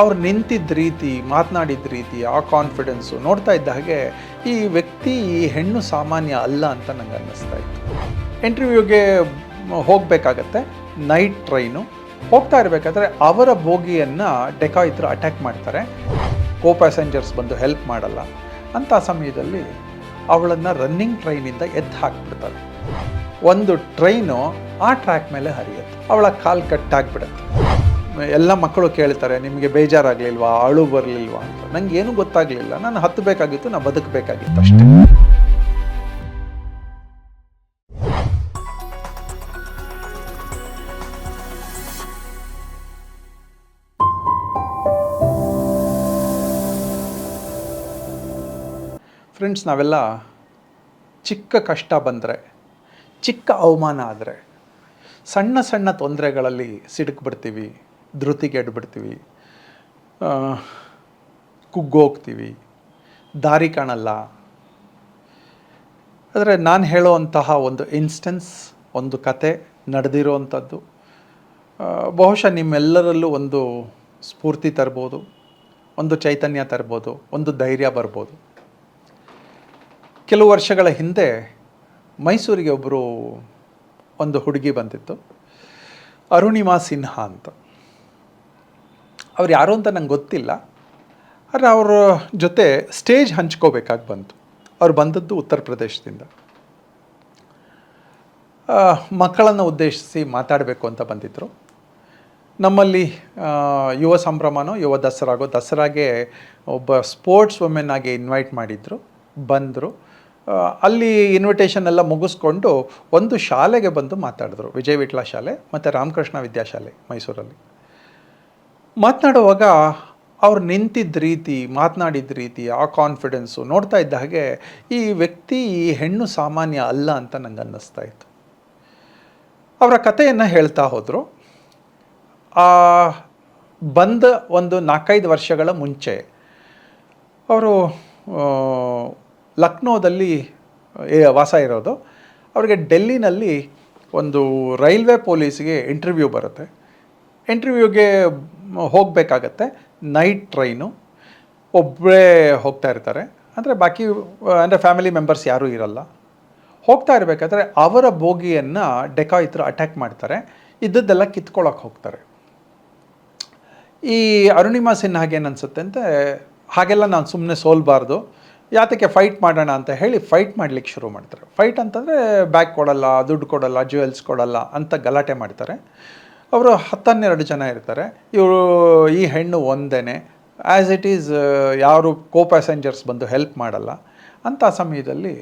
ಅವ್ರು ನಿಂತಿದ್ದ ರೀತಿ ಮಾತನಾಡಿದ ರೀತಿ, ಆ ಕಾನ್ಫಿಡೆನ್ಸು ನೋಡ್ತಾ ಇದ್ದ ಹಾಗೆ ಈ ವ್ಯಕ್ತಿ ಈ ಹೆಣ್ಣು ಸಾಮಾನ್ಯ ಅಲ್ಲ ಅಂತ ನಂಗೆ ಅನ್ನಿಸ್ತಾ ಇತ್ತು. ಇಂಟರ್ವ್ಯೂಗೆ ಹೋಗಬೇಕಾಗತ್ತೆ ನೈಟ್ ಟ್ರೈನು ಹೋಗ್ತಾ ಇರಬೇಕಾದ್ರೆ ಅವರ ಬೋಗಿಯನ್ನು ಡೆಕಾಯಿತರು ಅಟ್ಯಾಕ್ ಮಾಡ್ತಾರೆ. ಕೋ ಪ್ಯಾಸೆಂಜರ್ಸ್ ಬಂದು ಹೆಲ್ಪ್ ಮಾಡಲ್ಲ. ಅಂಥ ಸಮಯದಲ್ಲಿ ಅವಳನ್ನು ರನ್ನಿಂಗ್ ಟ್ರೈನಿಂದ ಎದ್ದು ಹಾಕ್ಬಿಡ್ತಾರೆ. ಒಂದು ಟ್ರೈನು ಆ ಟ್ರ್ಯಾಕ್ ಮೇಲೆ ಹರಿಯುತ್ತೆ. ಅವಳ ಕಾಲು ಕಟ್ಟಾಗ್ಬಿಡುತ್ತೆ ಎಲ್ಲ ಮಕ್ಕಳು ಕೇಳ್ತಾರೆ, ನಿಮಗೆ ಬೇಜಾರಾಗಲಿಲ್ವಾ? ಅಳು ಬರಲಿಲ್ವಾ? ಅಂತ. ನಂಗೆ ಏನೂ ಗೊತ್ತಾಗಲಿಲ್ಲ. ನಾನು ಹತ್ತಬೇಕಾಗಿತ್ತು ನಾನು ಬದುಕಬೇಕಾಗಿತ್ತು ಅಷ್ಟೇ. ಫ್ರೆಂಡ್ಸ್ ನಾವೆಲ್ಲ ಚಿಕ್ಕ ಕಷ್ಟ ಬಂದರೆ, ಚಿಕ್ಕ ಅವಮಾನ ಆದರೆ, ಸಣ್ಣ ಸಣ್ಣ ತೊಂದರೆಗಳಲ್ಲಿ ಸಿಡುಕ್ಬಿಡ್ತೀವಿ ಧೃತಿಗೆಡ್ಬಿಡ್ತೀವಿ ಕುಗ್ಗೋಗ್ತೀವಿ. ದಾರಿ ಕಾಣಲ್ಲ. ಆದರೆ ನಾನು ಹೇಳುವಂತಹ ಒಂದು ಇನ್ಸ್ಟೆನ್ಸ್ ಒಂದು ಕತೆ ನಡೆದಿರುವಂಥದ್ದು ಬಹುಶಃ ನಿಮ್ಮೆಲ್ಲರಲ್ಲೂ ಒಂದು ಸ್ಫೂರ್ತಿ ತರ್ಬೋದು, ಒಂದು ಚೈತನ್ಯ ತರ್ಬೋದು, ಒಂದು ಧೈರ್ಯ ಬರ್ಬೋದು. ಕೆಲವು ವರ್ಷಗಳ ಹಿಂದೆ ಮೈಸೂರಿಗೆ ಒಬ್ಬರು ಒಂದು ಹುಡುಗಿ ಬಂದಿತ್ತು. ಅರುಣಿಮಾ ಸಿನ್ಹಾ ಅಂತ. ಅವ್ರು ಯಾರು ಅಂತ ನಂಗೆ ಗೊತ್ತಿಲ್ಲ. ಆದರೆ ಅವರ ಜೊತೆ ಸ್ಟೇಜ್ ಹಂಚ್ಕೋಬೇಕಾಗಿ ಬಂತು. ಅವ್ರು ಬಂದದ್ದು ಉತ್ತರ ಪ್ರದೇಶದಿಂದ. ಮಕ್ಕಳನ್ನು ಉದ್ದೇಶಿಸಿ ಮಾತಾಡಬೇಕು ಅಂತ ಬಂದಿದ್ದರು ನಮ್ಮಲ್ಲಿ ಯುವ ಸಂಭ್ರಮನೋ, ಯುವ ದಸರಾಗೋ, ದಸರಾಗೆ ಒಬ್ಬ ಸ್ಪೋರ್ಟ್ಸ್ ವುಮೆನ್ ಆಗಿ ಇನ್ವೈಟ್ ಮಾಡಿದರು, ಬಂದರು. ಅಲ್ಲಿ ಇನ್ವಿಟೇಷನ್ ಎಲ್ಲ ಮುಗಿಸ್ಕೊಂಡು ಒಂದು ಶಾಲೆಗೆ ಬಂದು ಮಾತಾಡಿದ್ರು. ವಿಜಯ ವಿಟ್ಲ ಶಾಲೆ ಮತ್ತು ರಾಮಕೃಷ್ಣ ವಿದ್ಯಾಶಾಲೆ ಮೈಸೂರಲ್ಲಿ. ಮಾತನಾಡುವಾಗ ಅವ್ರು ನಿಂತಿದ್ದ ರೀತಿ ಮಾತನಾಡಿದ ರೀತಿ, ಆ ಕಾನ್ಫಿಡೆನ್ಸು ನೋಡ್ತಾ ಇದ್ದ ಹಾಗೆ ಈ ವ್ಯಕ್ತಿ ಈ ಹೆಣ್ಣು ಸಾಮಾನ್ಯ ಅಲ್ಲ ಅಂತ ನಂಗೆ ಅನ್ನಿಸ್ತಾ ಇತ್ತು. ಅವರ ಕಥೆಯನ್ನು ಹೇಳ್ತಾ ಹೋದರು. ಆ ಬಂದ ಒಂದು ನಾಲ್ಕೈದು ವರ್ಷಗಳ ಮುಂಚೆ ಅವರು ಲಕ್ನೋದಲ್ಲಿ ವಾಸ ಇರೋದು. ಅವರಿಗೆ ಡೆಲ್ಲಿನಲ್ಲಿ ಒಂದು ರೈಲ್ವೆ ಪೊಲೀಸ್ಗೆ ಇಂಟರ್ವ್ಯೂ ಬರುತ್ತೆ. ಇಂಟರ್ವ್ಯೂಗೆ ಹೋಗಬೇಕಾಗತ್ತೆ. Night train. ಒಬ್ಬರೇ ಹೋಗ್ತಾ ಇರ್ತಾರೆ. ಅಂದರೆ ಬಾಕಿ, ಅಂದರೆ ಫ್ಯಾಮಿಲಿ ಮೆಂಬರ್ಸ್ ಯಾರೂ ಇರಲ್ಲ. ಹೋಗ್ತಾ ಇರಬೇಕಾದ್ರೆ ಅವರ ಬೋಗಿಯನ್ನು ಡೆಕಾಯಿತರು ಅಟ್ಯಾಕ್ ಮಾಡ್ತಾರೆ. ಇದ್ದದ್ದೆಲ್ಲ ಕಿತ್ಕೊಳ್ಳೋಕೆ ಹೋಗ್ತಾರೆ. ಈ ಅರುಣಿಮಾ ಸಿನ್ಹಾಗೆ ಅನ್ಸುತ್ತೆ ಅಂತ ಹಾಗೆಲ್ಲ ನಾನು ಸುಮ್ಮನೆ ಸೋಲ್ಬಾರ್ದು. ಯಾತಕ್ಕೆ ಫೈಟ್ ಮಾಡೋಣ ಅಂತ ಹೇಳಿ ಫೈಟ್ ಮಾಡ್ಲಿಕ್ಕೆ ಶುರು ಮಾಡ್ತಾರೆ. ಫೈಟ್ ಅಂತಂದರೆ ಬ್ಯಾಗ್ ಕೊಡಲ್ಲ, ದುಡ್ಡು ಕೊಡಲ್ಲ ಜ್ಯುವೆಲ್ಸ್ ಕೊಡಲ್ಲ ಅಂತ ಗಲಾಟೆ ಮಾಡ್ತಾರೆ. ಅವರು ಹತ್ತನ್ನೆರಡು ಜನ ಇರ್ತಾರೆ. ಇವರು ಈ ಹೆಣ್ಣು ಒಂದೇ ಆ್ಯಸ್ ಇಟ್ ಈಸ್ ಯಾರು ಕೋ ಪ್ಯಾಸೆಂಜರ್ಸ್ ಬಂದು ಹೆಲ್ಪ್ ಮಾಡಲ್ಲ. ಅಂಥ ಸಮಯದಲ್ಲಿ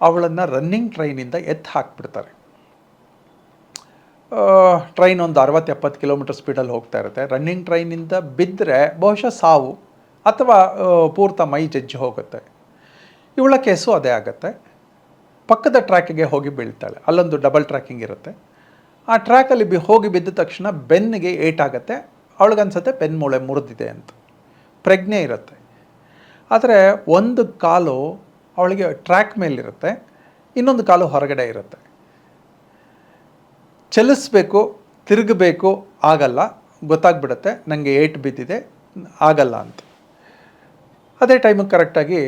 ಅವಳನ್ನು ರನ್ನಿಂಗ್ ಟ್ರೈನಿಂದ ಎತ್ತು ಹಾಕ್ಬಿಡ್ತಾರೆ. ಟ್ರೈನ್ ಒಂದು ಅರವತ್ತು ಎಪ್ಪತ್ತು ಕಿಲೋಮೀಟರ್ ಸ್ಪೀಡಲ್ಲಿ ಹೋಗ್ತಾ ಇರುತ್ತೆ. ರನ್ನಿಂಗ್ ಟ್ರೈನಿಂದ ಬಿದ್ದರೆ ಬಹುಶಃ ಸಾವು ಅಥವಾ ಪೂರ್ತ ಮೈ ಜಜ್ಜಿ ಹೋಗುತ್ತೆ. ಇವಳ ಕೇಸು ಅದೇ ಆಗುತ್ತೆ. ಪಕ್ಕದ ಟ್ರ್ಯಾಕಿಗೆ ಹೋಗಿ ಬೀಳ್ತಾಳೆ. ಅಲ್ಲೊಂದು ಡಬಲ್ ಟ್ರ್ಯಾಕಿಂಗ್ ಇರುತ್ತೆ. ಆ ಟ್ರ್ಯಾಕಲ್ಲಿ ಬಿ ಹೋಗಿ ಬಿದ್ದ ತಕ್ಷಣ ಬೆನ್ನಿಗೆ ಏಟಾಗುತ್ತೆ. ಅವಳಿಗನ್ಸುತ್ತೆ ಬೆನ್ಮೂಳೆ ಮುರಿದಿದೆ ಅಂತ. ಪ್ರಜ್ಞೆ ಇರುತ್ತೆ. ಆದರೆ ಒಂದು ಕಾಲು ಅವಳಿಗೆ ಟ್ರ್ಯಾಕ್ ಮೇಲಿರುತ್ತೆ, ಇನ್ನೊಂದು ಕಾಲು ಹೊರಗಡೆ ಇರುತ್ತೆ. ಚಲಿಸ್ಬೇಕು, ತಿರುಗಬೇಕು, ಆಗಲ್ಲ. ಗೊತ್ತಾಗ್ಬಿಡುತ್ತೆ ನನಗೆ ಏಟು ಬಿದ್ದಿದೆ, ಆಗಲ್ಲ ಅಂತ. ಅದೇ ಟೈಮಿಗೆ ಕರೆಕ್ಟಾಗಿ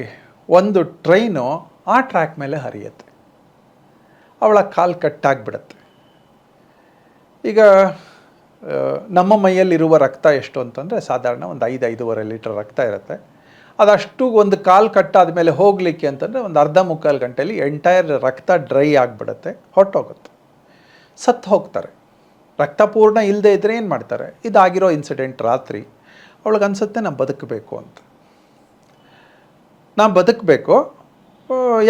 ಒಂದು ಟ್ರೈನು ಆ ಟ್ರ್ಯಾಕ್ ಮೇಲೆ ಹರಿಯುತ್ತೆ. ಅವಳ ಕಾಲು ಕಟ್ಟಾಗ್ಬಿಡುತ್ತೆ ಈಗ ನಮ್ಮ ಮೈಯಲ್ಲಿರುವ ರಕ್ತ ಎಷ್ಟು ಅಂತಂದರೆ ಸಾಧಾರಣ ಒಂದು ಐದು ಐದೂವರೆ ಲೀಟರ್ ರಕ್ತ ಇರುತ್ತೆ. ಅದಷ್ಟು ಒಂದು ಕಾಲು ಕಟ್ಟಾದ ಮೇಲೆ ಹೋಗಲಿಕ್ಕೆ ಅಂತಂದರೆ ಒಂದು ಅರ್ಧ ಮುಕ್ಕಾಲು ಗಂಟೆಯಲ್ಲಿ ಎಂಟೈರ್ ರಕ್ತ ಡ್ರೈ ಆಗಿಬಿಡುತ್ತೆ ಹೊಟ್ಟೋಗುತ್ತೆ ಸತ್ತು ಹೋಗ್ತಾರೆ. ರಕ್ತ ಪೂರ್ಣ ಇಲ್ಲದೆ ಇದ್ದರೆ ಏನು ಮಾಡ್ತಾರೆ? ಇದಾಗಿರೋ ಇನ್ಸಿಡೆಂಟ್ ರಾತ್ರಿ, ಅವಳಿಗೆ ಅನಿಸುತ್ತೆ ನಾನು ಬದುಕಬೇಕು ಅಂತ. ನಾನು ಬದುಕಬೇಕು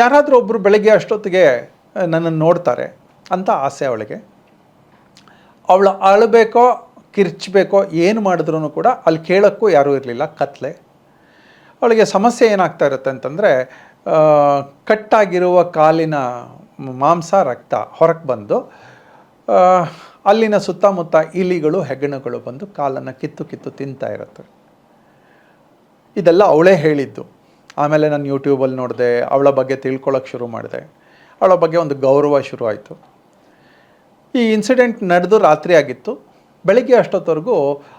ಯಾರಾದರೂ ಒಬ್ಬರು ಬೆಳಗ್ಗೆ ಅಷ್ಟೊತ್ತಿಗೆ ನನ್ನನ್ನು ನೋಡ್ತಾರೆ ಅಂತ ಆಸೆ ಅವಳಿಗೆ. ಅವಳು ಅಳಬೇಕೋ, ಕಿರ್ಚಬೇಕೋ, ಏನು ಮಾಡಿದ್ರೂ ಕೂಡ ಅಲ್ಲಿ ಕೇಳೋಕ್ಕೂ ಯಾರೂ ಇರಲಿಲ್ಲ, ಕತ್ಲೆ. ಅವಳಿಗೆ ಸಮಸ್ಯೆ ಏನಾಗ್ತಾ ಇರುತ್ತೆ ಅಂತಂದರೆ ಕಟ್ಟಾಗಿರುವ ಕಾಲಿನ ಮಾಂಸ, ರಕ್ತ ಹೊರಕ್ಕೆ ಬಂದು ಅಲ್ಲಿನ ಸುತ್ತಮುತ್ತ ಇಲಿಗಳು, ಹೆಗ್ಗಣಗಳು ಬಂದು ಕಾಲನ್ನು ಕಿತ್ತು ಕಿತ್ತು ತಿಂತಾ ಇರುತ್ತೆ. ಇದೆಲ್ಲ ಅವಳೇ ಹೇಳಿದ್ದು. ಆಮೇಲೆ ನಾನು ಯೂಟ್ಯೂಬಲ್ಲಿ ನೋಡಿದೆ, ಅವಳ ಬಗ್ಗೆ ತಿಳ್ಕೊಳ್ಳೋಕೆ ಶುರು ಮಾಡಿದೆ. ಅವಳ ಬಗ್ಗೆ ಒಂದು ಗೌರವ ಶುರು ಆಯಿತು. ಈ ಇನ್ಸಿಡೆಂಟ್ ನಡೆದು ರಾತ್ರಿ ಆಗಿತ್ತು. ಬೆಳಗ್ಗೆ ಅಷ್ಟೊತ್ತವರೆಗೂ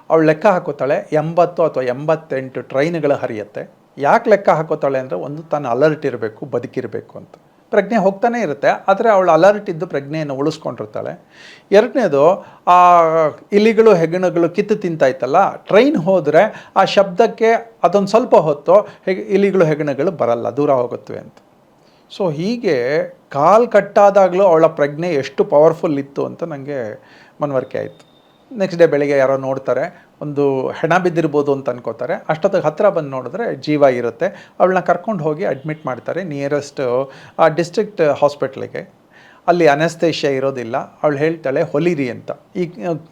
ಅವಳು ಲೆಕ್ಕ ಹಾಕೋತಾಳೆ. ಎಂಬತ್ತು ಅಥವಾ ಎಂಬತ್ತೆಂಟು ಟ್ರೈನ್ಗಳು ಹರಿಯುತ್ತೆ. ಯಾಕೆ ಲೆಕ್ಕ ಹಾಕೋತಾಳೆ ಅಂದರೆ ಒಂದು ತಾನು ಅಲರ್ಟ್ ಇರಬೇಕು, ಬದುಕಿರಬೇಕು ಅಂತ. ಪ್ರಜ್ಞೆ ಹೋಗ್ತಾನೆ ಇರುತ್ತೆ. ಆದರೆ ಅವಳು ಅಲರ್ಟ್ ಇದ್ದು ಪ್ರಜ್ಞೆಯನ್ನು ಉಳಿಸ್ಕೊಂಡಿರ್ತಾಳೆ. ಎರಡನೇದು, ಆ ಇಲಿಗಳು, ಹೆಗ್ಗಣಗಳು ಕಿತ್ತು ತಿಂತಾಯ್ತಲ್ಲ ಟ್ರೈನ್ ಹೋದರೆ ಆ ಶಬ್ದಕ್ಕೆ ಅದೊಂದು ಸ್ವಲ್ಪ ಹೊತ್ತು ಇಲಿಗಳು ಹೆಗಣಗಳು ಬರಲ್ಲ, ದೂರ ಹೋಗುತ್ತವೆ ಅಂತ. ಸೊ ಹೀಗೆ ಕಾಲು ಕಟ್ಟಾದಾಗಲೂ ಅವಳ ಪ್ರಜ್ಞೆ ಎಷ್ಟು ಪವರ್ಫುಲ್ ಇತ್ತು ಅಂತ ನನಗೆ ಮನವರಿಕೆ ಆಯಿತು. ನೆಕ್ಸ್ಟ್ ಡೇ ಬೆಳಿಗ್ಗೆ ಯಾರೋ ನೋಡ್ತಾರೆ, ಒಂದು ಹೆಣ ಬಿದ್ದಿರ್ಬೋದು ಅಂತ ಅನ್ಕೋತಾರೆ. ಅಷ್ಟೊತ್ತಿಗೆ ಹತ್ತಿರ ಬಂದು ನೋಡಿದ್ರೆ ಜೀವ ಇರುತ್ತೆ. ಅವಳನ್ನ ಕರ್ಕೊಂಡು ಹೋಗಿ ಅಡ್ಮಿಟ್ ಮಾಡ್ತಾರೆ ನಿಯರೆಸ್ಟ್ ಆ ಡಿಸ್ಟ್ರಿಕ್ಟ್ ಹಾಸ್ಪಿಟ್ಲಿಗೆ ಅಲ್ಲಿ ಅನಸ್ತೇಷ್ಯ ಇರೋದಿಲ್ಲ. ಅವಳು ಹೇಳ್ತಾಳೆ, ಹೊಲಿರಿ ಅಂತ. ಈ,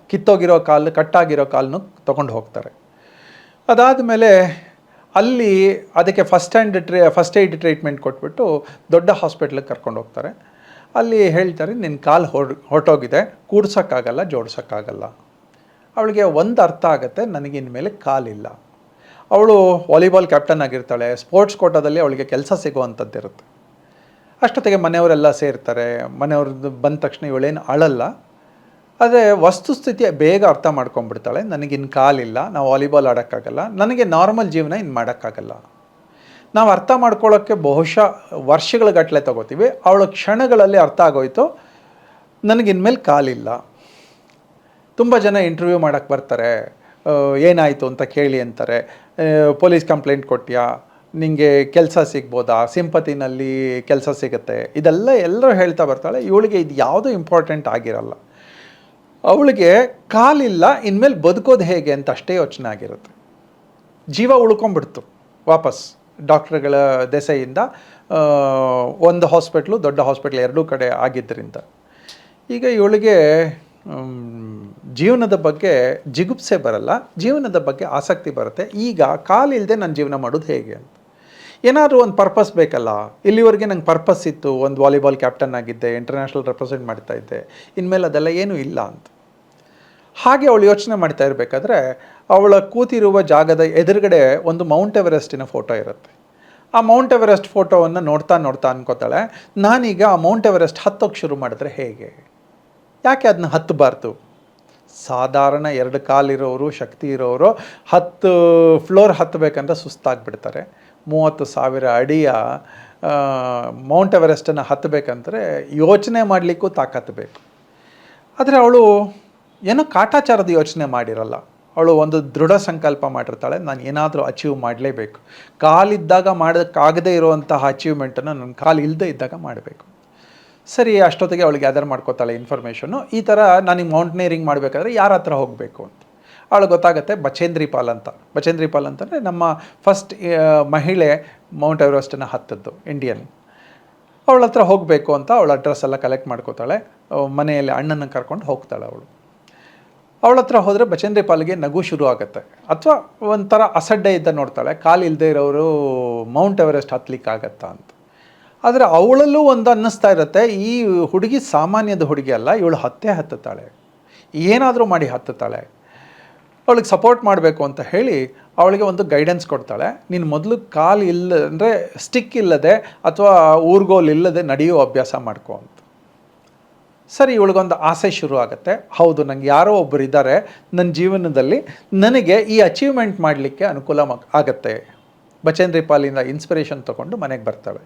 ಕಿತ್ತೋಗಿರೋ ಕಾಲು, ಕಟ್ಟಾಗಿರೋ ಕಾಲನ್ನು ತೊಗೊಂಡು ಹೋಗ್ತಾರೆ. ಅದಾದಮೇಲೆ ಅಲ್ಲಿ ಅದಕ್ಕೆ first hand tree first aid treatment ಕೊಟ್ಬಿಟ್ಟು ದೊಡ್ಡ ಹಾಸ್ಪಿಟ್ಲಿಗೆ ಕರ್ಕೊಂಡು ಹೋಗ್ತಾರೆ. ಅಲ್ಲಿ ಹೇಳ್ತಾರೆ ನಿನ್ನ ಕಾಲು ಹೊರ್ ಹೊರಟೋಗಿದೆ. ಕೂಡ್ಸೋಕ್ಕಾಗಲ್ಲ, ಜೋಡ್ಸೋಕ್ಕಾಗಲ್ಲ. ಅವಳಿಗೆ ಒಂದು ಅರ್ಥ ಆಗುತ್ತೆ, ನನಗೆ ಇನ್ಮೇಲೆ ಕಾಲಿಲ್ಲ ಅವಳು ವಾಲಿಬಾಲ್ ಕ್ಯಾಪ್ಟನ್ ಆಗಿರ್ತಾಳೆ. ಸ್ಪೋರ್ಟ್ಸ್ ಕೋಟಾದಲ್ಲಿ ಅವಳಿಗೆ ಕೆಲಸ ಸಿಗುವಂಥದ್ದಿರುತ್ತೆ ಅಷ್ಟೊತ್ತಿಗೆ ಮನೆಯವರೆಲ್ಲ ಸೇರ್ತಾರೆ. ಮನೆಯವ್ರದ್ದು ಬಂದ ತಕ್ಷಣ ಇವಳೇನು ಅಳಲ್ಲ. ಆದರೆ ವಸ್ತುಸ್ಥಿತಿಯ ಬೇಗ ಅರ್ಥ ಮಾಡ್ಕೊಂಡ್ಬಿಡ್ತಾಳೆ. ನನಗಿನ್ನು ಕಾಲಿಲ್ಲ, ನಾವು ವಾಲಿಬಾಲ್ ಆಡೋಕ್ಕಾಗಲ್ಲ, ನನಗೆ ನಾರ್ಮಲ್ ಜೀವನ ಇನ್ನು ಮಾಡೋಕ್ಕಾಗಲ್ಲ. ನಾವು ಅರ್ಥ ಮಾಡ್ಕೊಳ್ಳೋಕ್ಕೆ ಬಹುಶಃ ವರ್ಷಗಳ ಗಟ್ಟಲೆ ತಗೋತೀವಿ. ಅವಳ ಕ್ಷಣಗಳಲ್ಲಿ ಅರ್ಥ ಆಗೋಯ್ತು. ನನಗಿನ್ಮೇಲೆ ಕಾಲಿಲ್ಲ. ತುಂಬ ಜನ ಇಂಟರ್ವ್ಯೂ ಮಾಡೋಕ್ಕೆ ಬರ್ತಾರೆ. ಏನಾಯಿತು ಅಂತ ಕೇಳಿ ಅಂತಾರೆ. ಪೊಲೀಸ್ ಕಂಪ್ಲೇಂಟ್ ಕೊಟ್ಟಿಯಾ ನಿಮಗೆ ಕೆಲಸ ಸಿಗ್ಬೋದಾ? ಸಿಂಪತಿನಲ್ಲಿ ಕೆಲಸ ಸಿಗುತ್ತೆ? ಇದೆಲ್ಲ ಎಲ್ಲರೂ ಹೇಳ್ತಾ ಬರ್ತಾಳೆ. ಇವಳಿಗೆ ಇದು ಯಾವುದೂ ಇಂಪಾರ್ಟೆಂಟ್ ಆಗಿರಲ್ಲ. ಅವಳಿಗೆ ಕಾಲಿಲ್ಲ, ಇನ್ಮೇಲೆ ಬದುಕೋದು ಹೇಗೆ ಅಂತ ಅಷ್ಟೇ ಯೋಚನೆ ಆಗಿರುತ್ತೆ. ಜೀವ ಉಳ್ಕೊಂಬಿಡ್ತು ವಾಪಸ್ ಡಾಕ್ಟ್ರುಗಳ ದೆಸೆಯಿಂದ ಒಂದು ಹಾಸ್ಪಿಟ್ಲು, ದೊಡ್ಡ ಹಾಸ್ಪಿಟ್ಲ್ ಎರಡೂ ಕಡೆ ಆಗಿದ್ದರಿಂದ. ಈಗ ಇವಳಿಗೆ ಜೀವನದ ಬಗ್ಗೆ ಜಿಗುಪ್ಸೆ ಬರಲ್ಲ, ಜೀವನದ ಬಗ್ಗೆ ಆಸಕ್ತಿ ಬರುತ್ತೆ. ಈಗ ಕಾಲಿಲ್ಲದೆ ನಾನು ಜೀವನ ಮಾಡೋದು ಹೇಗೆ ಅಂತ. ಏನಾದರೂ ಒಂದು ಪರ್ಪಸ್ ಬೇಕಲ್ಲ? ಇಲ್ಲಿವರೆಗೆ ನಂಗೆ ಪರ್ಪಸ್ ಇತ್ತು, ಒಂದು ವಾಲಿಬಾಲ್ ಕ್ಯಾಪ್ಟನ್ ಆಗಿದ್ದೆ ಇಂಟರ್ನ್ಯಾಷನಲ್ ರೆಪ್ರೆಸೆಂಟ್ ಮಾಡ್ತಾ ಇದ್ದೆ, ಇನ್ಮೇಲೆ ಅದೆಲ್ಲ ಏನೂ ಇಲ್ಲ ಅಂತ. ಹಾಗೆ ಅವಳು ಯೋಚನೆ ಮಾಡ್ತಾ ಇರಬೇಕಾದ್ರೆ, ಅವಳ ಕೂತಿರುವ ಜಾಗದ ಎದುರುಗಡೆ ಒಂದು ಮೌಂಟ್ ಎವರೆಸ್ಟಿನ ಫೋಟೋ ಇರುತ್ತೆ. ಆ ಮೌಂಟ್ ಎವರೆಸ್ಟ್ ಫೋಟೋವನ್ನು ನೋಡ್ತಾ ನೋಡ್ತಾ ಅನ್ಕೋತಾಳೆ, ನಾನೀಗ ಆ ಮೌಂಟ್ ಎವರೆಸ್ಟ್ ಹತ್ತೋಕ್ಕೆ ಶುರು ಮಾಡಿದ್ರೆ ಹೇಗೆ? ಯಾಕೆ ಅದನ್ನ ಹತ್ತಬಾರ್ದು? ಸಾಧಾರಣ ಎರಡು ಕಾಲಿರೋರು, ಶಕ್ತಿ ಇರೋರು, ಹತ್ತು ಫ್ಲೋರ್ ಹತ್ತಬೇಕಂದ್ರೆ ಸುಸ್ತಾಗ್ಬಿಡ್ತಾರೆ. ಮೂವತ್ತು ಸಾವಿರ ಅಡಿಯ ಮೌಂಟ್ ಎವರೆಸ್ಟನ್ನು ಹತ್ತಬೇಕಂದ್ರೆ ಯೋಚನೆ ಮಾಡಲಿಕ್ಕೂ ತಾಕತ್ತು ಬೇಕು. ಆದರೆ ಅವಳು ಏನೋ ಕಾಟಾಚಾರದ ಯೋಚನೆ ಮಾಡಿರಲ್ಲ. ಅವಳು ಒಂದು ದೃಢ ಸಂಕಲ್ಪ ಮಾಡಿರ್ತಾಳೆ, ನಾನು ಏನಾದರೂ ಅಚೀವ್ ಮಾಡಲೇಬೇಕು. ಕಾಲಿದ್ದಾಗ ಮಾಡೋಕ್ಕಾಗದೇ ಇರುವಂತಹ ಅಚೀವ್ಮೆಂಟನ್ನು ನನ್ನ ಕಾಲು ಇಲ್ಲದೆ ಇದ್ದಾಗ ಮಾಡಬೇಕು. ಸರಿ, ಅಷ್ಟೊತ್ತಿಗೆ ಅವಳು ಗ್ಯಾದರ್ ಮಾಡ್ಕೋತಾಳೆ ಇನ್ಫಾರ್ಮೇಷನ್ನು ಈ ಥರ ನನಗೆ ಮೌಂಟನೇರಿಂಗ್ ಮಾಡಬೇಕಾದ್ರೆ ಯಾರ ಹತ್ರ ಹೋಗಬೇಕು ಅಂತ. ಅವಳು ಗೊತ್ತಾಗುತ್ತೆ ಬಚೇಂದ್ರಿ ಪಾಲ್ ಅಂತ. ಬಚೇಂದ್ರಿ ಪಾಲ್ ಅಂತಂದರೆ ನಮ್ಮ ಫಸ್ಟ್ ಮಹಿಳೆ ಮೌಂಟ್ ಎವರೆಸ್ಟನ್ನು ಹತ್ತದ್ದು ಇಂಡಿಯನ್ ಅವಳ ಹತ್ರ ಹೋಗಬೇಕು ಅಂತ ಅವಳ ಅಡ್ರೆಸ್ ಎಲ್ಲ ಕಲೆಕ್ಟ್ ಮಾಡ್ಕೋತಾಳೆ. ಮನೆಯಲ್ಲಿ ಅಣ್ಣನ ಕರ್ಕೊಂಡು ಹೋಗ್ತಾಳೆ ಅವಳು. ಅವಳ ಹತ್ರ ಹೋದರೆ ಬಚೇಂದ್ರಿ ಪಾಲ್ಗೆ ನಗು ಶುರು ಆಗುತ್ತೆ. ಅಥವಾ ಒಂಥರ ಅಸಡ್ಡೆ ಇದ್ದ ನೋಡ್ತಾಳೆ, ಕಾಲು ಇಲ್ಲದೆ ಇರೋರು ಮೌಂಟ್ ಎವರೆಸ್ಟ್ ಹತ್ಲಿಕ್ಕಾಗತ್ತಾ ಅಂತ. ಆದರೆ ಅವಳಲ್ಲೂ ಒಂದು ಅನ್ನಿಸ್ತಾ ಇರುತ್ತೆ, ಈ ಹುಡುಗಿ ಸಾಮಾನ್ಯದ ಹುಡುಗಿ ಅಲ್ಲ, ಇವಳು ಹತ್ತೇ ಹತ್ತುತ್ತಾಳೆ. ಏನಾದರೂ ಮಾಡಿ ಹತ್ತುತ್ತಾಳೆ. ಅವಳಿಗೆ ಸಪೋರ್ಟ್ ಮಾಡಬೇಕು ಅಂತ ಹೇಳಿ ಅವಳಿಗೆ ಒಂದು ಗೈಡೆನ್ಸ್ ಕೊಡ್ತಾಳೆ. ನೀನು ಮೊದಲು ಕಾಲು ಇಲ್ಲ ಅಂದರೆ ಸ್ಟಿಕ್ ಇಲ್ಲದೆ ಅಥವಾ ಊರ್ಗೋಲ್ ಇಲ್ಲದೆ ನಡೆಯೋ ಅಭ್ಯಾಸ ಮಾಡ್ಕೋ ಅಂತ. ಸರಿ, ಇವಳಿಗೊಂದು ಆಸೆ ಶುರು ಆಗುತ್ತೆ. ಹೌದು, ನಂಗೆ ಯಾರೋ ಒಬ್ಬರು ಇದ್ದಾರೆ ನನ್ನ ಜೀವನದಲ್ಲಿ ನನಗೆ ಈ ಅಚೀವ್ಮೆಂಟ್ ಮಾಡಲಿಕ್ಕೆ ಅನುಕೂಲ ಆಗುತ್ತೆ. ಬಚೇಂದ್ರಿ ಪಾಲಿಂದ ಇನ್ಸ್ಪಿರೇಷನ್ ತೊಗೊಂಡು ಮನೆಗೆ ಬರ್ತಾಳೆ.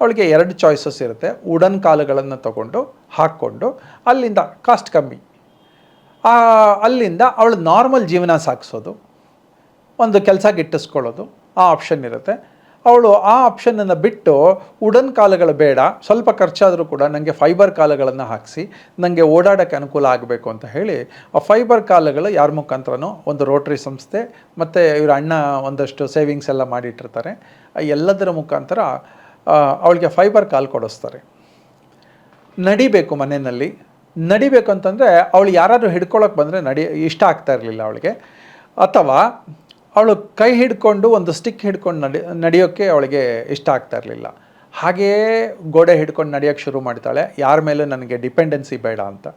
ಅವಳಿಗೆ ಎರಡು ಚಾಯ್ಸಸ್ ಇರುತ್ತೆ. ಉಡನ್ ಕಾಲುಗಳನ್ನು ತಗೊಂಡು, ಹಾಕ್ಕೊಂಡು, ಅಲ್ಲಿಂದ ಕಾಸ್ಟ್ ಕಮ್ಮಿ. ಅಲ್ಲಿಂದ ಅವಳು ನಾರ್ಮಲ್ ಜೀವನ ಸಾಗಿಸೋದು. ಒಂದು ಕೆಲಸ ಗಿಟ್ಟಿಸ್ಕೊಳ್ಳೋದು ಆ ಆಪ್ಷನ್ ಇರುತ್ತೆ. ಅವಳು ಆ ಆಪ್ಷನನ್ನು ಬಿಟ್ಟು ಉಡನ್ ಕಾಲುಗಳು ಬೇಡ. ಸ್ವಲ್ಪ ಖರ್ಚಾದರೂ ಕೂಡ ನನಗೆ ಫೈಬರ್ ಕಾಲುಗಳನ್ನು ಹಾಕಿಸಿ ನನಗೆ ಓಡಾಡೋಕ್ಕೆ ಅನುಕೂಲ ಆಗಬೇಕು ಅಂತ ಹೇಳಿ, ಆ ಫೈಬರ್ ಕಾಲುಗಳು ಯಾರ ಮುಖಾಂತರನೋ ಒಂದು ರೋಟ್ರಿ ಸಂಸ್ಥೆ, ಮತ್ತು ಇವ್ರ ಅಣ್ಣ ಒಂದಷ್ಟು ಸೇವಿಂಗ್ಸ್ ಎಲ್ಲ ಮಾಡಿಟ್ಟಿರ್ತಾರೆ. ಎಲ್ಲದರ ಮುಖಾಂತರ ಅವಳಿಗೆ ಫೈಬರ್ ಕಾಲು ಕೊಡಿಸ್ತಾರೆ. ನಡಿಬೇಕು ಮನೆಯಲ್ಲಿ. ನಡಿಬೇಕು ಅಂತಂದರೆ ಅವಳು ಯಾರಾದರೂ ಹಿಡ್ಕೊಳ್ಳೋಕೆ ಬಂದರೆ ನಡಿ, ಇಷ್ಟ ಆಗ್ತಾ ಇರಲಿಲ್ಲ ಅವಳಿಗೆ. ಅಥವಾ ಅವಳು ಕೈ ಹಿಡ್ಕೊಂಡು ಒಂದು ಸ್ಟಿಕ್ ಹಿಡ್ಕೊಂಡು ನಡಿ ನಡೆಯೋಕ್ಕೆ ಅವಳಿಗೆ ಇಷ್ಟ ಆಗ್ತಾ ಇರಲಿಲ್ಲ. ಹಾಗೆಯೇ ಗೋಡೆ ಹಿಡ್ಕೊಂಡು ನಡೆಯೋಕ್ಕೆ ಶುರು ಮಾಡ್ತಾಳೆ. ಯಾರ ಮೇಲೆ ನನಗೆ ಡಿಪೆಂಡೆನ್ಸಿ ಬೇಡ ಅಂತ.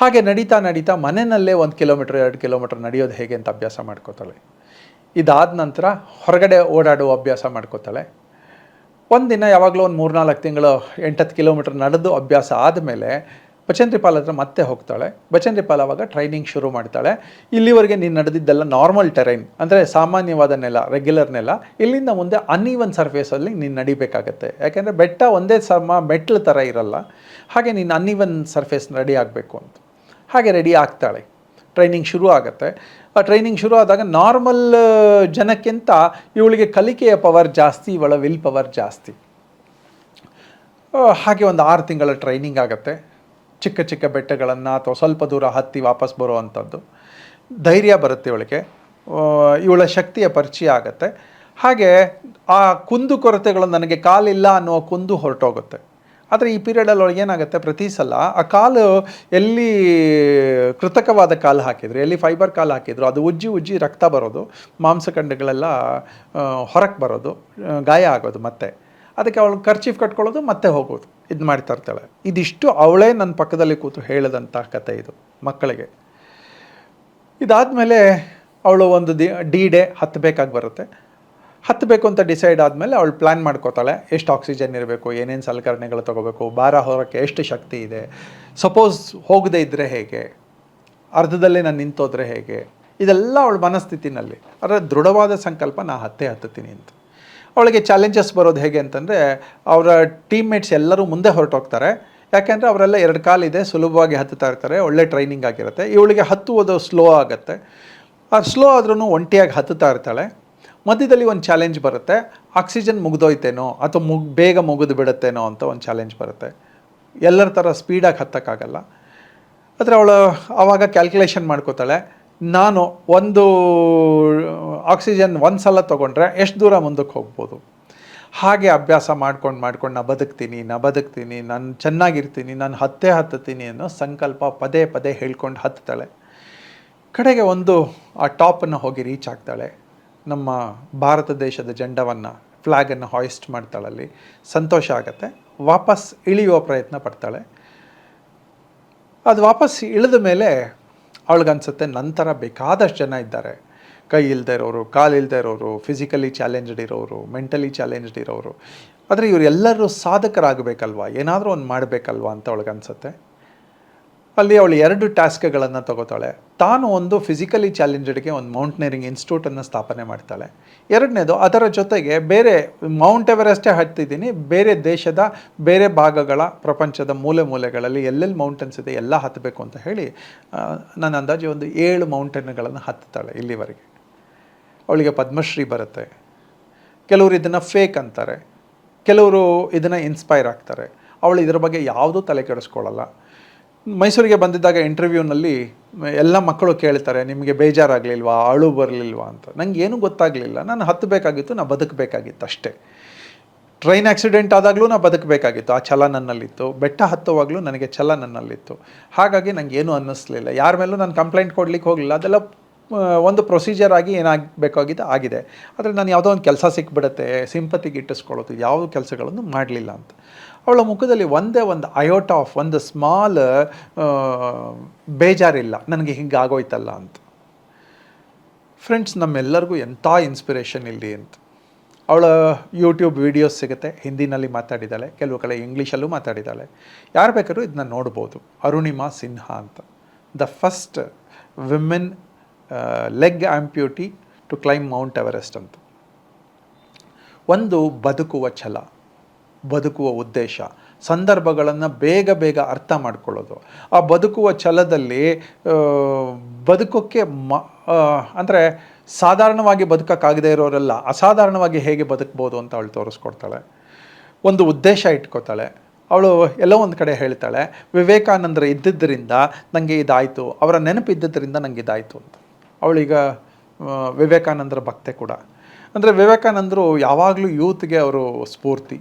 ಹಾಗೆ ನಡೀತಾ ನಡೀತಾ ಮನೆಯಲ್ಲೇ ಒಂದು ಕಿಲೋಮೀಟ್ರ್, ಎರಡು ಕಿಲೋಮೀಟ್ರ್ ನಡೆಯೋದು ಹೇಗೆ ಅಂತ ಅಭ್ಯಾಸ ಮಾಡ್ಕೋತಾಳೆ. ಇದಾದ ನಂತರ ಹೊರಗಡೆ ಓಡಾಡುವ ಅಭ್ಯಾಸ ಮಾಡ್ಕೋತಾಳೆ. ಒಂದಿನ ಯಾವಾಗಲೂ ಒಂದು ಮೂರ್ನಾಲ್ಕು ತಿಂಗಳು ಎಂಟತ್ತು ಕಿಲೋಮೀಟ್ರ್ ನಡೆದು ಅಭ್ಯಾಸ ಆದಮೇಲೆ ಬಚೇಂದ್ರಿ ಪಾಲ್ ಹತ್ರ ಮತ್ತೆ ಹೋಗ್ತಾಳೆ. ಬಚೇಂದ್ರಿ ಪಾಲ್ ಅವಾಗ ಟ್ರೈನಿಂಗ್ ಶುರು ಮಾಡ್ತಾಳೆ. ಇಲ್ಲಿವರೆಗೆ ನೀನು ನಡೆದಿದ್ದೆಲ್ಲ ನಾರ್ಮಲ್ ಟೆರೈನ್ ಅಂದರೆ ಸಾಮಾನ್ಯವಾದ ನೆಲ ರೆಗ್ಯುಲರ್ ನೆಲ. ಇಲ್ಲಿಂದ ಮುಂದೆ ಅನ್ಈವನ್ ಸರ್ಫೇಸಲ್ಲಿ ನೀನು ನಡಿಬೇಕಾಗತ್ತೆ. ಯಾಕೆಂದರೆ ಬೆಟ್ಟ ಒಂದೇ ಸಮ ಮೆಟ್ಲು ಥರ ಇರಲ್ಲ. ಹಾಗೆ ನೀನು ಅನ್ಈವನ್ ಸರ್ಫೇಸ್ ರೆಡಿ ಆಗಬೇಕು ಅಂತ. ಹಾಗೆ ರೆಡಿ ಆಗ್ತಾಳೆ. ಟ್ರೈನಿಂಗ್ ಶುರು ಆಗುತ್ತೆ. ಆ ಟ್ರೈನಿಂಗ್ ಶುರು ಆದಾಗ ನಾರ್ಮಲ್ ಜನಕ್ಕಿಂತ ಇವಳಿಗೆ ಕಲಿಕೆಯ ಪವರ್ ಜಾಸ್ತಿ, ಇವಳ ವಿಲ್ ಪವರ್ ಜಾಸ್ತಿ. ಹಾಗೆ ಒಂದು ಆರು ತಿಂಗಳ ಟ್ರೈನಿಂಗ್ ಆಗುತ್ತೆ. ಚಿಕ್ಕ ಚಿಕ್ಕ ಬೆಟ್ಟಗಳನ್ನು ಅಥವಾ ಸ್ವಲ್ಪ ದೂರ ಹತ್ತಿ ವಾಪಸ್ ಬರುವಂಥದ್ದು. ಧೈರ್ಯ ಬರುತ್ತೆ ಇವಳಿಗೆ. ಇವಳ ಶಕ್ತಿಯ ಪರಿಚಯ ಆಗುತ್ತೆ. ಹಾಗೆ ಆ ಕುಂದು ಕೊರತೆಗಳು ನನಗೆ ಕಾಲಿಲ್ಲ ಅನ್ನೋ ಕುಂದು ಹೊರಟೋಗುತ್ತೆ. ಆದರೆ ಈ ಪೀರಿಯಡಲ್ಲಿ ಅವಳಿಗೆ ಏನಾಗುತ್ತೆ? ಪ್ರತಿ ಸಲ ಆ ಕಾಲು ಎಲ್ಲಿ ಕೃತಕವಾದ ಕಾಲು ಹಾಕಿದ್ರು, ಎಲ್ಲಿ ಫೈಬರ್ ಕಾಲು ಹಾಕಿದ್ರು, ಅದು ಉಜ್ಜಿ ಉಜ್ಜಿ ರಕ್ತ ಬರೋದು ಮಾಂಸಖಂಡಗಳೆಲ್ಲ ಹೊರಕ್ಕೆ ಬರೋದು ಗಾಯ ಆಗೋದು ಮತ್ತೆ. ಅದಕ್ಕೆ ಅವಳು ಖರ್ಚೀಫ್ ಕಟ್ಕೊಳ್ಳೋದು ಮತ್ತೆ ಹೋಗೋದು. ಇದು ಮಾಡ್ತಾ ಇರ್ತಾಳೆ. ಇದಿಷ್ಟು ಅವಳೇ ನನ್ನ ಪಕ್ಕದಲ್ಲಿ ಕೂತು ಹೇಳಿದಂಥ ಕತೆ ಇದು ಮಕ್ಕಳಿಗೆ. ಇದಾದಮೇಲೆ ಅವಳು ಒಂದು ದಿ ಡಿ ಡೇ ಹತ್ತಬೇಕಾಗಿ ಬರುತ್ತೆ. ಹತ್ತಬೇಕು ಅಂತ ಡಿಸೈಡ್ ಆದಮೇಲೆ ಅವಳು ಪ್ಲ್ಯಾನ್ ಮಾಡ್ಕೋತಾಳೆ. ಎಷ್ಟು ಆಕ್ಸಿಜನ್ ಇರಬೇಕು, ಏನೇನು ಸಲಕರಣೆಗಳು ತೊಗೋಬೇಕು, ಭಾರ ಹೊರಕ್ಕೆ ಎಷ್ಟು ಶಕ್ತಿ ಇದೆ ಸಪೋಸ್ ಹೋಗದೇ ಇದ್ದರೆ ಹೇಗೆ, ಅರ್ಧದಲ್ಲೇ ನಾನು ನಿಂತೋದ್ರೆ ಹೇಗೆ, ಇದೆಲ್ಲ ಅವಳ ಮನಸ್ಥಿತಿನಲ್ಲಿ. ಅದರ ದೃಢವಾದ ಸಂಕಲ್ಪ ನಾ ಹತ್ತೇ ಹತ್ತುತ್ತೀನಿ ಅಂತ. ಅವಳಿಗೆ ಚಾಲೆಂಜಸ್ ಬರೋದು ಹೇಗೆ ಅಂತಂದರೆ, ಅವರ ಟೀಮ್ಮೇಟ್ಸ್ ಎಲ್ಲರೂ ಮುಂದೆ ಹೊರಟೋಗ್ತಾರೆ. ಯಾಕೆಂದರೆ ಅವರೆಲ್ಲ ಎರಡು ಕಾಲಿದೆ, ಸುಲಭವಾಗಿ ಹತ್ತುತ್ತಾ ಇರ್ತಾರೆ, ಒಳ್ಳೆ ಟ್ರೈನಿಂಗ್ ಆಗಿರುತ್ತೆ. ಇವಳಿಗೆ ಹತ್ತುವುದು ಸ್ಲೋ ಆಗುತ್ತೆ. ಆ ಸ್ಲೋ ಆದ್ರೂ ಒಂಟಿಯಾಗಿ ಹತ್ತುತ್ತಾ ಇರ್ತಾಳೆ. ಮಧ್ಯದಲ್ಲಿ ಒಂದು ಚಾಲೆಂಜ್ ಬರುತ್ತೆ. ಆಕ್ಸಿಜನ್ ಮುಗ್ದೋಯ್ತೇನೋ ಅಥವಾ ಮುಗ್, ಬೇಗ ಮುಗಿದು ಬಿಡುತ್ತೇನೋ ಅಂತ ಒಂದು ಚಾಲೆಂಜ್ ಬರುತ್ತೆ. ಎಲ್ಲರ ಥರ ಸ್ಪೀಡಾಗಿ ಹತ್ತಕ್ಕಾಗಲ್ಲ. ಆದರೆ ಅವಳು ಆವಾಗ ಕ್ಯಾಲ್ಕುಲೇಷನ್ ಮಾಡ್ಕೋತಾಳೆ. ನಾನು ಒಂದು ಆಕ್ಸಿಜನ್ ಒಂದು ಸಲ ತೊಗೊಂಡ್ರೆ ಎಷ್ಟು ದೂರ ಮುಂದಕ್ಕೆ ಹೋಗ್ಬೋದು? ಹಾಗೆ ಅಭ್ಯಾಸ ಮಾಡ್ಕೊಂಡು ಮಾಡ್ಕೊಂಡು ನಾನು ಬದುಕ್ತೀನಿ, ನಾ ಬದುಕ್ತೀನಿ, ನಾನು ಚೆನ್ನಾಗಿರ್ತೀನಿ, ನಾನು ಹತ್ತೆ ಹತ್ತುತ್ತೀನಿ ಅನ್ನೋ ಸಂಕಲ್ಪ ಪದೇ ಪದೇ ಹೇಳ್ಕೊಂಡು ಹತ್ತಾಳೆ. ಕಡೆಗೆ ಒಂದು, ಆ ಟಾಪನ್ನು ಹೋಗಿ ರೀಚ್ ಆಗ್ತಾಳೆ. ನಮ್ಮ ಭಾರತ ದೇಶದ ಜಂಡವನ್ನು ಫ್ಲ್ಯಾಗನ್ನು ಹಾಯಿಸ್ಟ್ ಮಾಡ್ತಾಳಲ್ಲಿ ಸಂತೋಷ ಆಗುತ್ತೆ. ವಾಪಸ್ ಇಳಿಯುವ ಪ್ರಯತ್ನ ಪಡ್ತಾಳೆ. ಅದು ವಾಪಸ್ ಇಳಿದ ಮೇಲೆ ಅವಳಿಗನ್ಸುತ್ತೆ, ನಂತರ ಬೇಕಾದಷ್ಟು ಜನ ಇದ್ದಾರೆ. ಕೈ ಇಲ್ಲದೆ ಇರೋರು, ಕಾಲು ಇಲ್ಲದೆ ಇರೋರು ಫಿಸಿಕಲಿ ಚಾಲೆಂಜ್ಡ್ ಇರೋರು ಮೆಂಟಲಿ ಚಾಲೆಂಜ್ಡ್ ಇರೋರು. ಆದರೆ ಇವರೆಲ್ಲರೂ ಸಾಧಕರಾಗಬೇಕಲ್ವಾ? ಏನಾದರೂ ಒಂದು ಮಾಡಬೇಕಲ್ವಾ ಅಂತ ಅವಳಿಗನ್ಸುತ್ತೆ. ಅಲ್ಲಿ ಅವಳು ಎರಡು ಟಾಸ್ಕ್ಗಳನ್ನು ತಗೋತಾಳೆ. ತಾನು ಒಂದು ಫಿಸಿಕಲಿ ಚಾಲೆಂಜಡ್ಗೆ ಒಂದು ಮೌಂಟ್ನೇರಿಂಗ್ ಇನ್ಸ್ಟಿಟ್ಯೂಟನ್ನು ಸ್ಥಾಪನೆ ಮಾಡ್ತಾಳೆ. ಎರಡನೇದು, ಅದರ ಜೊತೆಗೆ ಬೇರೆ ಮೌಂಟ್ ಎವರೆಸ್ಟೇ ಹತ್ತಿದ್ದೀನಿ. ಬೇರೆ ದೇಶದ ಬೇರೆ ಭಾಗಗಳ ಪ್ರಪಂಚದ ಮೂಲೆ ಮೂಲೆಗಳಲ್ಲಿ ಎಲ್ಲೆಲ್ಲಿ ಮೌಂಟೇನ್ಸ್ ಇದೆ ಎಲ್ಲ ಹತ್ತಬೇಕು ಅಂತ ಹೇಳಿ ನನ್ನ ಅಂದಾಜು ಒಂದು ಏಳು ಮೌಂಟೇನ್ಗಳನ್ನು ಹತ್ತುತ್ತಾಳೆ ಇಲ್ಲಿವರೆಗೆ. ಅವಳಿಗೆ ಪದ್ಮಶ್ರೀ ಬರುತ್ತೆ. ಕೆಲವರು ಇದನ್ನು ಫೇಕ್ ಅಂತಾರೆ. ಕೆಲವರು ಇದನ್ನು ಇನ್ಸ್ಪೈರ್ ಆಗ್ತಾರೆ. ಅವಳು ಇದರ ಬಗ್ಗೆ ಯಾವುದೂ ತಲೆ ಕೆಡಿಸ್ಕೊಳ್ಳಲ್ಲ. ಮೈಸೂರಿಗೆ ಬಂದಿದ್ದಾಗ ಇಂಟರ್ವ್ಯೂನಲ್ಲಿ ಎಲ್ಲ ಮಕ್ಕಳು ಕೇಳ್ತಾರೆ, ನಿಮಗೆ ಬೇಜಾರಾಗಲಿಲ್ವಾ? ಅಳು ಬರಲಿಲ್ವಾ? ಅಂತ. ನನಗೆ ಏನೂ ಗೊತ್ತಾಗಲಿಲ್ಲ. ನಾನು ಹತ್ತಬೇಕಾಗಿತ್ತು ನಾನು ಬದುಕಬೇಕಾಗಿತ್ತು ಅಷ್ಟೇ. ಟ್ರೈನ್ ಆಕ್ಸಿಡೆಂಟ್ ಆದಾಗಲೂ ನಾನು ಬದುಕಬೇಕಾಗಿತ್ತು. ಆ ಛಲ ನನ್ನಲ್ಲಿತ್ತು. ಬೆಟ್ಟ ಹತ್ತುವಾಗಲೂ ನನಗೆ ಛಲ ನನ್ನಲ್ಲಿತ್ತು. ಹಾಗಾಗಿ ನನಗೆ ಏನೂ ಅನ್ನಿಸ್ಲಿಲ್ಲ. ಯಾರ ಮೇಲೂ ನಾನು ಕಂಪ್ಲೇಂಟ್ ಕೊಡ್ಲಿಕ್ಕೆ ಹೋಗಲಿಲ್ಲ. ಅದೆಲ್ಲ ಒಂದು ಪ್ರೊಸೀಜರ್ ಆಗಿ ಏನಾಗಬೇಕಾಗಿದ್ದು ಆಗಿದೆ. ಆದರೆ ನಾನು ಯಾವುದೋ ಒಂದು ಕೆಲಸ ಸಿಕ್ಬಿಡುತ್ತೆ ಸಿಂಪತಿಗೆ ಇಟ್ಟಿಸ್ಕೊಳ್ಳೋದು ಯಾವ ಕೆಲಸಗಳನ್ನು ಮಾಡಲಿಲ್ಲ ಅಂತ. ಅವಳ ಮುಖದಲ್ಲಿ ಒಂದೇ ಒಂದು ಅಯೋಟ್ ಆಫ್ ಒಂದು ಸ್ಮಾಲ್ ಬೇಜಾರಿಲ್ಲ. ನನಗೆ ಹಿಂಗೆ ಆಗೋಯ್ತಲ್ಲ ಅಂತ. ಫ್ರೆಂಡ್ಸ್, ನಮ್ಮೆಲ್ಲರಿಗೂ ಎಂಥ ಇನ್ಸ್ಪಿರೇಷನ್ ಇಲ್ಲಿ ಅಂತ. ಅವಳ ಯೂಟ್ಯೂಬ್ ವೀಡಿಯೋಸ್ ಸಿಗುತ್ತೆ. ಹಿಂದಿನಲ್ಲಿ ಮಾತಾಡಿದ್ದಾಳೆ. ಕೆಲವು ಕಡೆ ಇಂಗ್ಲೀಷಲ್ಲೂ ಮಾತಾಡಿದ್ದಾಳೆ. ಯಾರು ಬೇಕಾದ್ರೂ ಇದನ್ನ ನೋಡ್ಬೋದು. ಅರುಣಿಮಾ ಸಿನ್ಹಾ ಅಂತ. The first women leg amputee to climb Mount Everest ಅಂತ. ಒಂದು ಬದುಕುವ ಛಲ. ಬದುಕುವ ಉದ್ದೇಶ, ಸಂದರ್ಭಗಳನ್ನು ಬೇಗ ಬೇಗ ಅರ್ಥ ಮಾಡ್ಕೊಳ್ಳೋದು. ಆ ಬದುಕುವ ಛಲದಲ್ಲಿ ಬದುಕೋಕ್ಕೆ ಮ ಅಂದರೆ ಸಾಧಾರಣವಾಗಿ ಬದುಕೋಕ್ಕಾಗದೇ ಇರೋರೆಲ್ಲ ಅಸಾಧಾರಣವಾಗಿ ಹೇಗೆ ಬದುಕ್ಬೋದು ಅಂತ ಅವಳು ತೋರಿಸ್ಕೊಡ್ತಾಳೆ. ಒಂದು ಉದ್ದೇಶ ಇಟ್ಕೋತಾಳೆ. ಅವಳು ಎಲ್ಲೋ ಒಂದು ಕಡೆ ಹೇಳ್ತಾಳೆ, ವಿವೇಕಾನಂದರು ಇದ್ದಿದ್ದರಿಂದ ನನಗೆ ಇದಾಯಿತು, ಅವರ ನೆನಪು ಇದ್ದಿದ್ದರಿಂದ ನನಗೆ ಇದಾಯಿತು ಅಂತ. ಅವಳೀಗ ವಿವೇಕಾನಂದರ ಭಕ್ತೆ ಕೂಡ. ಅಂದರೆ ವಿವೇಕಾನಂದರು ಯಾವಾಗಲೂ ಯೂತ್ಗೆ ಅವರು ಸ್ಫೂರ್ತಿ.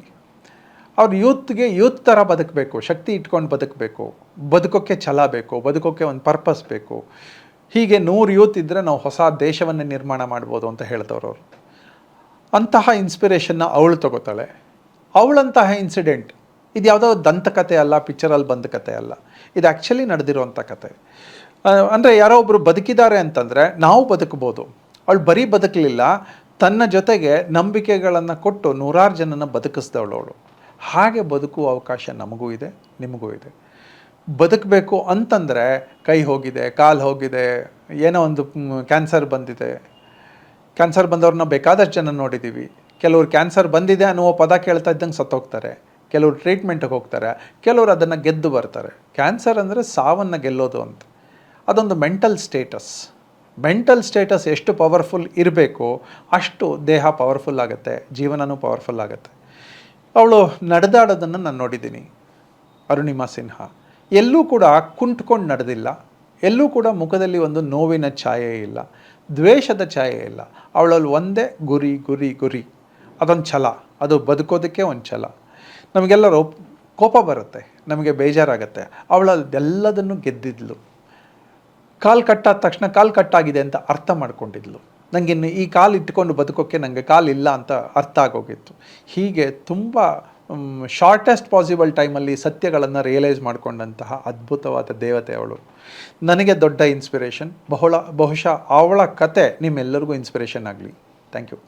ಅವ್ರು ಯೂತ್ಗೆ ಯೂತ್ ಥರ ಬದುಕಬೇಕು, ಶಕ್ತಿ ಇಟ್ಕೊಂಡು ಬದುಕಬೇಕು. ಬದುಕೋಕ್ಕೆ ಛಲ ಬೇಕು ಬದುಕೋಕ್ಕೆ ಒಂದು ಪರ್ಪಸ್ ಬೇಕು. ಹೀಗೆ ನೂರು ಯೂತ್ ಇದ್ದರೆ ನಾವು ಹೊಸ ದೇಶವನ್ನು ನಿರ್ಮಾಣ ಮಾಡ್ಬೋದು ಅಂತ ಹೇಳ್ದವ್ರು ಅವರು. ಅಂತಹ ಇನ್ಸ್ಪಿರೇಷನ್ನ ಅವಳು ತಗೋತಾಳೆ. ಅವಳಂತಹ ಇನ್ಸಿಡೆಂಟ್ ಇದು ಯಾವುದೋ ದಂತಕತೆ ಅಲ್ಲ ಪಿಕ್ಚರಲ್ಲಿ ಬಂದ ಕತೆ ಅಲ್ಲ. ಇದು ಆ್ಯಕ್ಚುಲಿ ನಡೆದಿರುವಂಥ ಕತೆ. ಅಂದರೆ ಯಾರೋ ಒಬ್ಬರು ಬದುಕಿದ್ದಾರೆ ಅಂತಂದರೆ ನಾವು ಬದುಕ್ಬೋದು. ಅವಳು ಬರೀ ಬದುಕಲಿಲ್ಲ, ತನ್ನ ಜೊತೆಗೆ ನಂಬಿಕೆಗಳನ್ನು ಕೊಟ್ಟು ನೂರಾರು ಜನನ ಬದುಕಿಸ್ದವಳು ಅವಳು. ಹಾಗೆ ಬದುಕುವ ಅವಕಾಶ ನಮಗೂ ಇದೆ, ನಿಮಗೂ ಇದೆ. ಬದುಕಬೇಕು ಅಂತಂದರೆ ಕೈ ಹೋಗಿದೆ, ಕಾಲು ಹೋಗಿದೆ, ಏನೋ ಒಂದು ಕ್ಯಾನ್ಸರ್ ಬಂದಿದೆ. ಕ್ಯಾನ್ಸರ್ ಬಂದವ್ರನ್ನ ಬೇಕಾದಷ್ಟು ಜನ ನೋಡಿದ್ದೀವಿ ಕೆಲವರು ಕ್ಯಾನ್ಸರ್ ಬಂದಿದೆ ಅನ್ನುವ ಪದ ಕೇಳ್ತಾ ಇದ್ದಂಗೆ ಸತ್ತೋಗ್ತಾರೆ. ಕೆಲವರು ಟ್ರೀಟ್ಮೆಂಟ್ಗೆ ಹೋಗ್ತಾರೆ. ಕೆಲವರು ಅದನ್ನು ಗೆದ್ದು ಬರ್ತಾರೆ. ಕ್ಯಾನ್ಸರ್ ಅಂದರೆ ಸಾವನ್ನು ಗೆಲ್ಲೋದು ಅಂತ. ಅದೊಂದು ಮೆಂಟಲ್ ಸ್ಟೇಟಸ್ ಮೆಂಟಲ್ ಸ್ಟೇಟಸ್ ಎಷ್ಟು ಪವರ್ಫುಲ್ ಇರಬೇಕು ಅಷ್ಟು ದೇಹ ಪವರ್ಫುಲ್ ಆಗುತ್ತೆ ಜೀವನವೂ ಪವರ್ಫುಲ್ ಆಗುತ್ತೆ. ಅವಳು ನಡೆದಾಡೋದನ್ನು ನಾನು ನೋಡಿದ್ದೀನಿ. ಅರುಣಿಮಾ ಸಿನ್ಹಾ. ಎಲ್ಲೂ ಕೂಡ ಕುಂಟ್ಕೊಂಡು ನಡೆದಿಲ್ಲ. ಎಲ್ಲೂ ಕೂಡ ಮುಖದಲ್ಲಿ ಒಂದು ನೋವಿನ ಛಾಯೆ ಇಲ್ಲ. ದ್ವೇಷದ ಛಾಯೆ ಇಲ್ಲ. ಅವಳಲ್ಲಿ ಒಂದೇ ಗುರಿ ಗುರಿ ಗುರಿ. ಅದೊಂದು ಛಲ. ಅದು ಬದುಕೋದಕ್ಕೆ ಒಂದು ಛಲ. ನಮಗೆಲ್ಲರೂ ಕೋಪ ಬರುತ್ತೆ. ನಮಗೆ ಬೇಜಾರಾಗುತ್ತೆ. ಅವಳಲ್ಲಿ ಎಲ್ಲದನ್ನು ಗೆದ್ದಿದ್ಲು. ಕಾಲು ಕಟ್ಟಾದ ತಕ್ಷಣ ಕಾಲು ಕಟ್ಟಾಗಿದೆ ಅಂತ ಅರ್ಥ ಮಾಡ್ಕೊಂಡಿದ್ಲು. ನನಗಿನ್ನು ಈ ಕಾಲು ಇಟ್ಕೊಂಡು ಬದುಕೋಕ್ಕೆ ನನಗೆ ಕಾಲಿಲ್ಲ ಅಂತ ಅರ್ಥ ಆಗೋಗಿತ್ತು. ಹೀಗೆ ತುಂಬ ಶಾರ್ಟೆಸ್ಟ್ ಪಾಸಿಬಲ್ ಟೈಮಲ್ಲಿ ಸತ್ಯಗಳನ್ನು ರಿಯಲೈಸ್ ಮಾಡಿಕೊಂಡಂತಹ ಅದ್ಭುತವಾದ ದೇವತೆ ಅವಳು. ನನಗೆ ದೊಡ್ಡ ಇನ್ಸ್ಪಿರೇಷನ್ ಬಹುಳ, ಬಹುಶಃ ಅವಳ ಕತೆ ನಿಮ್ಮೆಲ್ಲರಿಗೂ ಇನ್ಸ್ಪಿರೇಷನ್ ಆಗಲಿ. Thank you